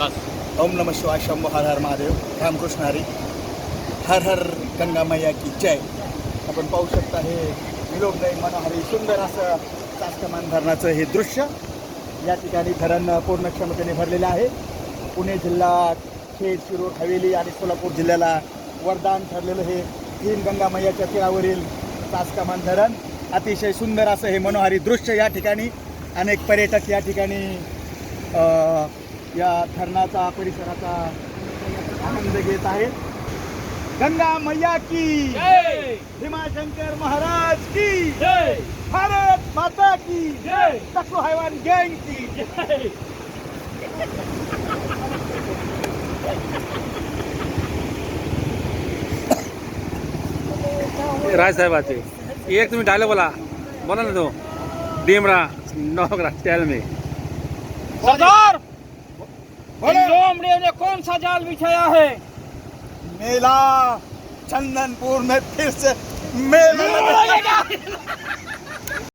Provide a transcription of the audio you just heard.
बस ओम नम शिवाय शंभू हर हर महादेव. रामकृष्ण हरी. हर हर गंगा मैया की जय. आपण पाहू शकता हे निरोगदायी मनोहरी सुंदर असं चासकमान धरणाचं हे दृश्य. या ठिकाणी धरण पूर्ण क्षमतेने भरलेलं आहे. पुणे जिल्हा खेड शिरूर हवेली आणि सोलापूर जिल्ह्याला वरदान ठरलेलं हे तीन गंगा मैयाच्या तीरावरील चासकमान धरण. अतिशय सुंदर असं हे मनोहारी दृश्य या ठिकाणी. अनेक पर्यटक या ठिकाणी या धरणाचा परिसराचा आनंद घेत आहेत. गंगा मैया की जय! भीमाशंकर महाराज की जय! भारत माता की जय! टक्को हैवान गँग की। राजसाहेबाचे एक तुम्ही डायलॉग बोला. बोला ना तो. डीमरा नौकरा स्टाइल में सरदार! लोमड़ियों ने कौन सा जाल बिछाया है? मेला चंदनपुर में फिर से मेला।